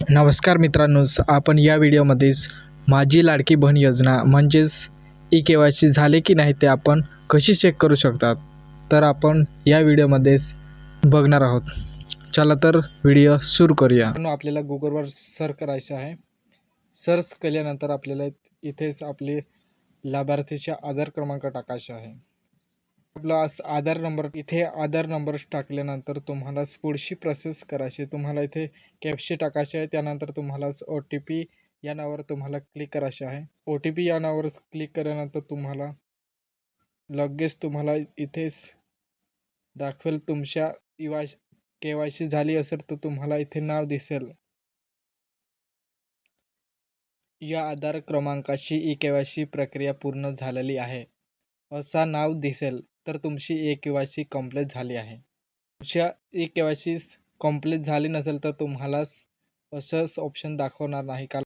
नमस्कार मित्रांनोच आपण या व्हिडिओमध्येच माझी लाडकी बहीण योजना म्हणजेच ई के वाय सी झाले की नाही ते आपण कशी चेक करू शकतात तर आपण या व्हिडिओमध्येच बघणार आहोत. चला तर व्हिडिओ सुरू करूया. आपल्याला गुगलवर सर्च करायचं आहे. सर्च केल्यानंतर आपल्याला इथेच आपले लाभार्थीचे आधार क्रमांक टाकायचे आहे. आपला आधार नंबर इथे आधार नंबर टाकल्यानंतर तुम्हाला पुढची प्रोसेस करायची. तुम्हाला इथे कॅप्शी टाकायचे आहे त्यानंतर तुम्हालाच ओ टी पी या नावावर तुम्हाला क्लिक करायचे आहे. ओ टी पी या नावावर क्लिक केल्यानंतर तुम्हाला लगेच तुम्हाला इथेच दाखवेल तुमच्या E Y K Y C झाली असेल तर तुम्हाला इथे नाव दिसेल. या आधार क्रमांकाची ई के वाय सी प्रक्रिया पूर्ण झालेली आहे. असा नाव दिसेल. तर तुमची A K Y C complete झाली आहे. तुमच्या A K Y C complete झाली नसेल तर तुम्हालाच असंच ऑप्शन दाखवणार नाही. कारण